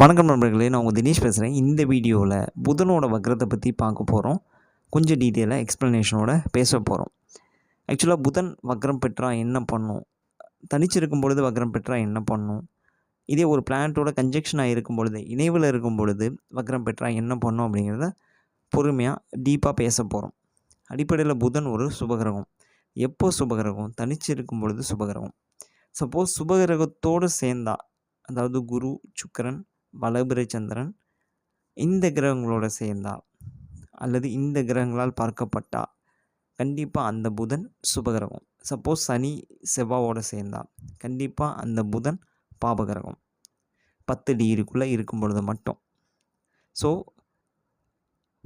வணக்கம் நண்பர்களே நான் உங்கள் தினேஷ் பேசுகிறேன். இந்த வீடியோவில் புதனோட வக்ரத்தை பற்றி பார்க்க போகிறோம். கொஞ்சம் டீட்டெயிலாக எக்ஸ்ப்ளனேஷனோட பேச போகிறோம். ஆக்சுவலாக புதன் வக்ரம் பெற்றா என்ன பண்ணும்? தனிச்சிருக்கும் பொழுது வக்ரம் பெற்றா என்ன பண்ணும்? இதே ஒரு பிளானட்டோட கன்ஜெக்ஷனாக இருக்கும் பொழுது இணைவில் இருக்கும் பொழுது வக்ரம் பெற்றா என்ன பண்ணும் அப்படிங்கிறத பொறுமையாக டீப்பாக பேச போகிறோம். அடிப்படையில் புதன் ஒரு சுபகிரகம். எப்போ சுபகிரகம்? தனிச்சு இருக்கும் பொழுது சுபகிரகம். சப்போஸ் சுபகிரகத்தோடு சேர்ந்தா அதாவது குரு சுக்கரன் வளபிறை சந்திரன் இந்த கிரகங்களோட சேர்ந்தா அல்லது இந்த கிரகங்களால் பார்க்கப்பட்டா கண்டிப்பாக அந்த புதன் சுபகிரகம். சப்போஸ் சனி செவ்வாவோடு சேர்ந்தா கண்டிப்பாக அந்த புதன் பாபகிரகம். பத்து டிகிரிக்குள்ளே இருக்கும் பொழுது மட்டும். ஸோ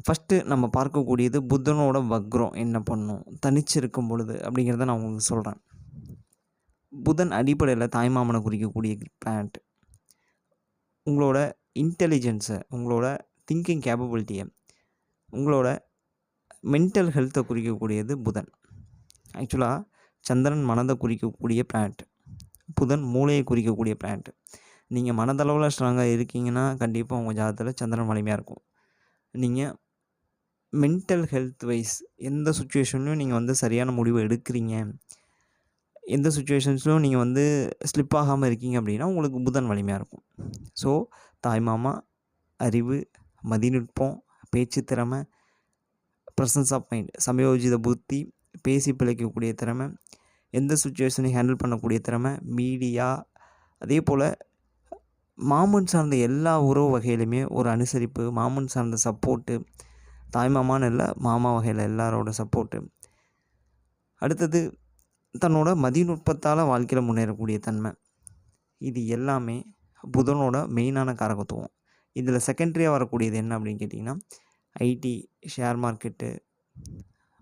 ஃபஸ்ட்டு நம்ம பார்க்கக்கூடியது புதனோட வக்ரம் என்ன பண்ணும்? தனிச்சு இருக்கும் பொழுது அப்படிங்கிறத நான் உங்களுக்கு சொல்கிறேன் புதன் அடிப்படையில் தாய்மாமனை குறிக்கக்கூடிய பிளானட் உங்களோட இன்டெலிஜென்ஸை உங்களோட திங்கிங் கேப்பபிலிட்டியை உங்களோட மென்டல் ஹெல்த்தை குறிக்கக்கூடியது புதன். ஆக்சுவலாக சந்திரன் மனதை குறிக்கக்கூடிய பிளானட் புதன் மூளையை குறிக்கக்கூடிய பிளானட் நீங்கள் மனதளவில் ஸ்ட்ராங்காக இருக்கீங்கன்னா கண்டிப்பாக உங்கள் ஜாதகத்தில் சந்திரன் வலிமையாக இருக்கும். நீங்கள் மென்டல் ஹெல்த் வைஸ் எந்த சுச்சுவேஷன்லையும் நீங்கள் வந்து சரியான முடிவு எடுக்கிறீங்க. எந்த சுச்சுவேஷன்ஸ்லையும் நீங்கள் வந்து ஸ்லிப் ஆகாமல் இருக்கீங்க அப்படின்னா உங்களுக்கு புதன் வலிமையாக இருக்கும். ஸோ தாய்மாமா அறிவு மதிநுட்பம் பேச்சு திறமை ப்ரெசன்ஸ் ஆஃப் மைண்ட் சமயோஜித புத்தி பேசி பிழைக்கக்கூடிய திறமை எந்த சுச்சுவேஷனையும் ஹேண்டில் பண்ணக்கூடிய திறமை மீடியா அதே போல் மாமன் சார்ந்த எல்லா உறவு வகையிலுமே ஒரு அனுசரிப்பு மாமன் சார்ந்த சப்போர்ட்டு தாய்மாமான்னு இல்லை மாமா வகையில் எல்லாரோட சப்போர்ட்டு அடுத்தது தன்னோட மதிநுட்பத்தால் வாழ்க்கையில் முன்னேறக்கூடிய தன்மை. இது எல்லாமே புதனோட மெயினான காரகத்துவம். இதில் செகண்டரியாக வரக்கூடியது என்ன அப்படின்னு கேட்டிங்கன்னா ஐடி ஷேர் மார்க்கெட்டு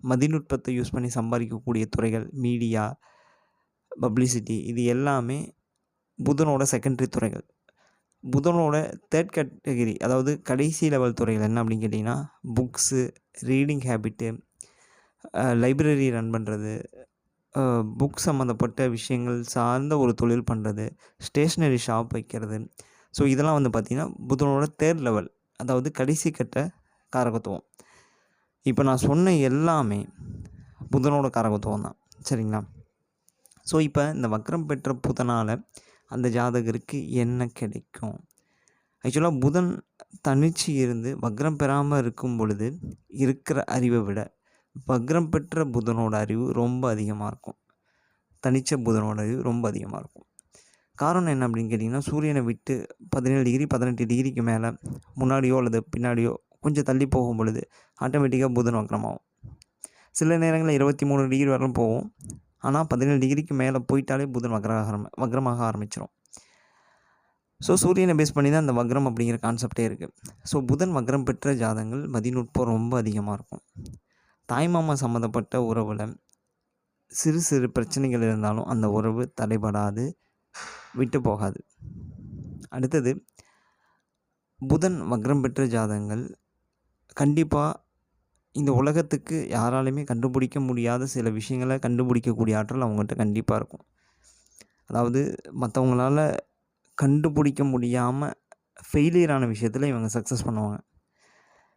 மதிநுட்பத்தை யூஸ் பண்ணி சம்பாதிக்கக்கூடிய துறைகள் மீடியா பப்ளிசிட்டி இது எல்லாமே புதனோட செகண்டரி துறைகள். புதனோட தேர்ட் கேட்டகரி அதாவது கடைசி லெவல் துறைகள் என்ன அப்படின்னு கேட்டிங்கன்னா books reading habit library run பண்ணுறது புக் சம்மந்தப்பட்ட விஷயங்கள் சார்ந்த ஒரு தொழில் பண்ணுறது ஸ்டேஷ்னரி ஷாப் வைக்கிறது. ஸோ இதெல்லாம் வந்து பார்த்திங்கன்னா புதனோட தேர்ட் லெவல் அதாவது கடைசி கட்ட காரகத்துவம். இப்போ நான் சொன்ன எல்லாமே புதனோட காரகத்துவம் தான். சரிங்களா? ஸோ இப்போ இந்த வக்ரம் பெற்ற புதனால் அந்த ஜாதகருக்கு என்ன கிடைக்கும்? ஆக்சுவலாக புதன் தனிச்சு இருந்து வக்ரம் பெறாமல் இருக்கும் பொழுது இருக்கிற அறிவை விட வக்ரம் பெற்ற புதனோட அறிவு ரொம்ப அதிகமாக இருக்கும். தனிச்ச புதனோட அறிவு ரொம்ப அதிகமாக இருக்கும். காரணம் என்ன அப்படின்னு கேட்டிங்கன்னா சூரியனை விட்டு பதினேழு டிகிரி பதினெட்டு டிகிரிக்கு மேலே முன்னாடியோ அல்லது பின்னாடியோ கொஞ்சம் தள்ளி போகும் பொழுது ஆட்டோமேட்டிக்காக புதன் வக்ரமாகும். சில நேரங்களில் இருபத்தி மூணு டிகிரி வரலும் போகும். ஆனால் பதினேழு டிகிரிக்கு மேலே போயிட்டாலே புதன் வக்ரமாக ஆரம்பி வக்ரமாக ஆரம்பிச்சிடும் ஸோ சூரியனை பேஸ் பண்ணி தான் அந்த வக்ரம் அப்படிங்கிற கான்செப்டே இருக்குது ஸோ புதன் வக்ரம் பெற்ற ஜாதங்கள் மதிநுட்பம் ரொம்ப அதிகமாக இருக்கும். தாய்மாமா சம்மந்தப்பட்ட உறவில் சிறு சிறு பிரச்சனைகள் இருந்தாலும் அந்த உறவு தடைபடாது விட்டு போகாது. அடுத்தது புதன் வக்ரம் பெற்ற ஜாதகங்கள். கண்டிப்பாக இந்த உலகத்துக்கு யாராலையுமே கண்டுபிடிக்க முடியாத சில விஷயங்களை கண்டுபிடிக்கக்கூடிய ஆற்றல் அவங்ககிட்ட கண்டிப்பாக இருக்கும். அதாவது மற்றவங்களால் கண்டுபிடிக்க முடியாமல் ஃபெயிலியரான விஷயத்தில் இவங்க சக்ஸஸ் பண்ணுவாங்க.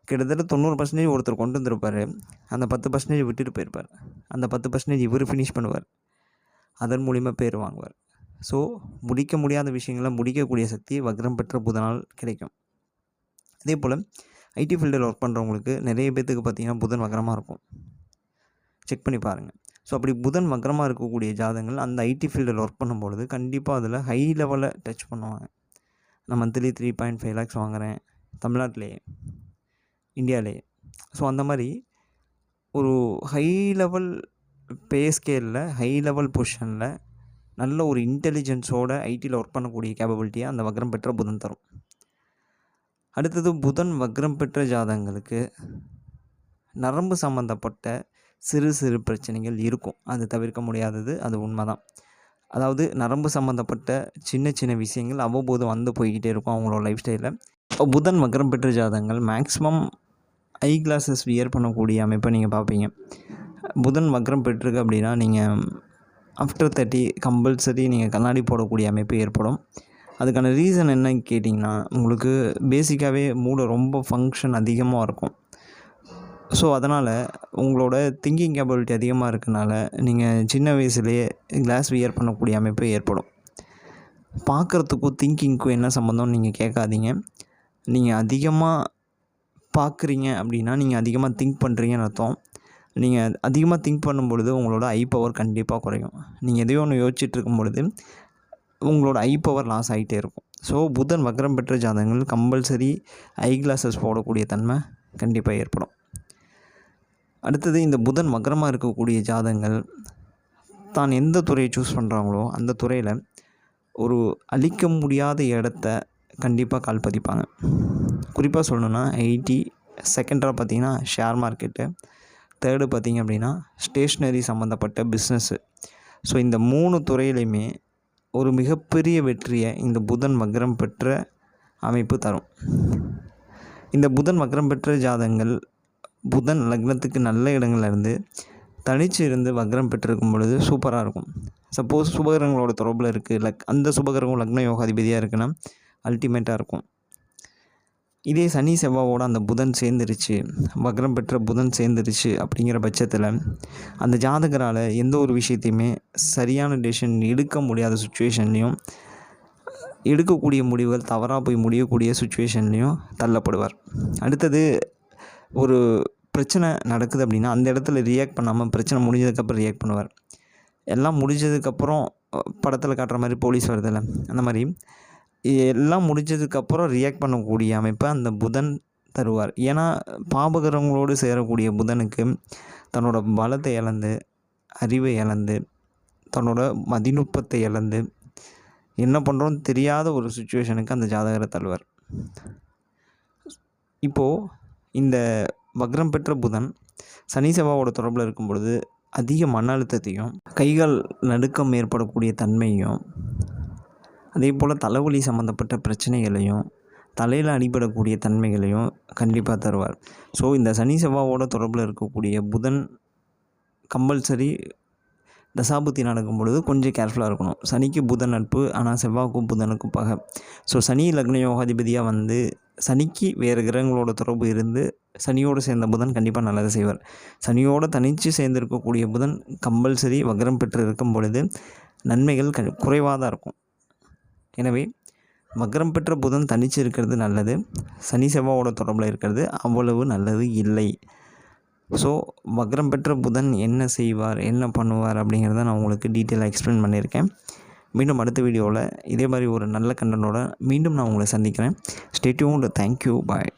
கிட்டத்தட்ட தொண்ணூறு பர்சன்டேஜ் ஒருத்தர் கொண்டு வந்திருப்பார். அந்த பத்து பர்சன்டேஜ் விட்டுட்டு போயிருப்பார். அந்த பத்து பர்சன்டேஜ் இவர் ஃபினிஷ் பண்ணுவார். அதன் மூலிமா பேர் வாங்குவார். ஸோ முடிக்க முடியாத விஷயங்களை முடிக்கக்கூடிய சக்தி வக்ரம் பெற்ற புதனால் கிடைக்கும். அதே போல் ஐடி ஃபீல்டில் ஒர்க் பண்ணுறவங்களுக்கு நிறைய பேர்த்துக்கு பார்த்திங்கன்னா புதன் வக்ரமாக இருக்கும். செக் பண்ணி பாருங்கள் ஸோ அப்படி புதன் வக்ரமாக இருக்கக்கூடிய ஜாதகங்கள் அந்த ஐடி ஃபீல்டில் ஒர்க் பண்ணும்பொழுது கண்டிப்பாக அதில் ஹை லெவலில் டச் பண்ணுவாங்க. நான் monthly three point five lakhs வாங்குகிறேன் தமிழ்நாட்டிலேயே. இந்தியாவிலேயே ஸோ அந்த மாதிரி ஒரு ஹை லெவல் பே ஸ்கேலில் ஹை லெவல் பொசிஷனில் நல்ல ஒரு இன்டெலிஜென்ஸோட ஐடியில் ஒர்க் பண்ணக்கூடிய கேப்பபிலிட்டியை அந்த வக்ரம் பெற்ற புதன் தரும். அடுத்தது புதன் வக்ரம் பெற்ற ஜாதகங்களுக்கு நரம்பு சம்மந்தப்பட்ட சிறு சிறு பிரச்சனைகள் இருக்கும். அது தவிர்க்க முடியாதது அது உண்மை தான் அதாவது நரம்பு சம்மந்தப்பட்ட சின்ன சின்ன விஷயங்கள் அவ்வப்போது வந்து போய்கிட்டே இருக்கும் அவங்களோட லைஃப் ஸ்டைலில் புதன் வக்ரம் பெற்ற ஜாதகங்கள் மேக்ஸிமம் ஐ கிளாஸஸ் வியர் பண்ணக்கூடிய அமைப்பை நீங்கள் பார்ப்பீங்க. புதன் வக்ரம் பெற்றிருக்கு அப்படின்னா நீங்கள் ஆஃப்டர் தேர்ட்டி கம்பல்சரி நீங்கள் கண்ணாடி போடக்கூடிய அமைப்பு ஏற்படும். அதுக்கான ரீசன் என்னன்னு கேட்டிங்கன்னா உங்களுக்கு பேசிக்காகவே மூளை ரொம்ப ஃபங்க்ஷன் அதிகமாக இருக்கும். ஸோ அதனால் உங்களோட திங்கிங் கேப்பபிலிட்டி அதிகமாக இருக்கனால நீங்கள் சின்ன வயசுலேயே கிளாஸ் வியர் பண்ணக்கூடிய அமைப்பு ஏற்படும். பார்க்குறதுக்கும் திங்கிங்க்கும் என்ன சம்மந்தம்னு நீங்கள் கேட்காதீங்க. நீங்கள் அதிகமாக பார்க்குறீங்க அப்படின்னா நீங்கள் அதிகமாக திங்க் பண்ணுறீங்கன்னு அர்த்தம். நீங்கள் அதிகமாக திங்க் பண்ணும் பொழுது உங்களோட ஐ பவர் கண்டிப்பாக குறையும். நீங்கள் எதையோ ஒன்று யோசிச்சுட்டு இருக்கும் பொழுது உங்களோட ஐ பவர் லாஸ் ஆகிட்டே இருக்கும். ஸோ புதன் வக்ரம் பெற்ற ஜாதகங்கள் கம்பல்சரி ஐ கிளாஸஸ் போடக்கூடிய தன்மை கண்டிப்பாக ஏற்படும். அடுத்தது இந்த புதன் வக்ரமாக இருக்கக்கூடிய ஜாதகங்கள் தான் எந்த துறையை சூஸ் பண்ணுறாங்களோ அந்த துறையில் ஒரு அழிக்க முடியாத இடத்த கண்டிப்பாக கால் பதிப்பாங்க. குறிப்பாக சொல்லணுன்னா ஐடி செகண்டாக பார்த்தீங்கன்னா ஷேர் மார்க்கெட்டு தேர்டு பார்த்திங்க அப்படின்னா ஸ்டேஷ்னரி சம்மந்தப்பட்ட பிஸ்னஸ்ஸு ஸோ இந்த மூணு துறையிலையுமே ஒரு மிகப்பெரிய வெற்றியை இந்த புதன் வக்ரம் பெற்ற அமைப்பு தரும். இந்த புதன் வக்ரம் பெற்ற ஜாதகங்கள் புதன் லக்னத்துக்கு நல்ல இடங்கள்லேருந்து தனிச்சு இருந்து வக்ரம் பெற்றிருக்கும் பொழுது சூப்பராக இருக்கும். சப்போஸ் சுபகிரகங்களோட தொடர்பில் இருக்குது லக் அந்த சுபகிரகம் லக்ன யோகாதிபதியாக இருக்குன்னா அல்டிமேட்டாக இருக்கும். இதே சனி செவ்வாவோட அந்த புதன் சேர்ந்துருச்சு. வக்ரம் பெற்ற புதன் சேர்ந்துருச்சு அப்படிங்கிற பட்சத்தில் அந்த ஜாதகரால் எந்த ஒரு விஷயத்தையுமே சரியான டெசிஷன் எடுக்க முடியாத சுச்சுவேஷன்லேயும் எடுக்கக்கூடிய முடிவுகள் தவறாக போய் முடியக்கூடிய சுச்சுவேஷன்லேயும் தள்ளப்படுவார். அடுத்தது ஒரு பிரச்சனை நடக்குது அப்படின்னா அந்த இடத்துல ரியாக்ட் பண்ணாமல் பிரச்சனை முடிஞ்சதுக்கப்புறம் ரியாக்ட் பண்ணுவார். எல்லாம் முடிஞ்சதுக்கப்புறம் படத்தில் காட்டுற மாதிரி போலீஸ் வருதில்ல அந்த மாதிரி எல்லாம் முடிஞ்சதுக்கப்புறம் ரியாக்ட் பண்ணக்கூடிய அமைப்பை அந்த புதன் தருவார். ஏன்னா பாபகரங்களோடு சேரக்கூடிய புதனுக்கு தன்னோட பலத்தை இழந்து அறிவை இழந்து தன்னோட மதிநுட்பத்தை இழந்து என்ன பண்ணுறோன்னு தெரியாத ஒரு சுச்சுவேஷனுக்கு அந்த ஜாதகரை தள்ளுவார். இப்போது இந்த வக்ரம் பெற்ற புதன் சனி செவ்வாவோட தொடர்பில் இருக்கும் பொழுது அதிக மன அழுத்தத்தையும் கைகால் நடுக்கம் ஏற்படக்கூடிய தன்மையும் அதே போல் தலைவலி சம்மந்தப்பட்ட பிரச்சனைகளையும் தலையில் அடிபடக்கூடிய தன்மைகளையும் கண்டிப்பாக தருவார். ஸோ இந்த சனி செவ்வாவோட தொடர்பில் இருக்கக்கூடிய புதன் கம்பல்சரி தசாபுத்தி நடக்கும் பொழுது கொஞ்சம் கேர்ஃபுல்லாக இருக்கணும். சனிக்கு புதன் நட்பு ஆனால் செவ்வாய்க்கும் புதனுக்கும் பகை. ஸோ சனி லக்ன யோகாதிபதியாக வந்து சனிக்கு வேறு கிரகங்களோட தொடர்பு இருந்து சனியோடு சேர்ந்த புதன் கண்டிப்பாக நல்லது செய்வார். சனியோடு தனித்து சேர்ந்திருக்கக்கூடிய புதன் கம்பல்சரி வக்ரம் பெற்று இருக்கும் பொழுது நன்மைகள் க குறைவாக தான் இருக்கும். எனவே மக்ரம் பெற்ற புதன் தனிச்சு இருக்கிறது நல்லது. சனி செவ்வாவோட தொடர்பில் இருக்கிறது அவ்வளவு நல்லது இல்லை. ஸோ வக்ரம் பெற்ற புதன் என்ன செய்வார் என்ன பண்ணுவார் அப்படிங்கிறத நான் உங்களுக்கு டீட்டெயிலாக எக்ஸ்பிளைன் பண்ணியிருக்கேன். மீண்டும் அடுத்த வீடியோவில் இதே மாதிரி ஒரு நல்ல கண்டனோட மீண்டும் நான் உங்களை சந்திக்கிறேன். Stay tuned thank you bye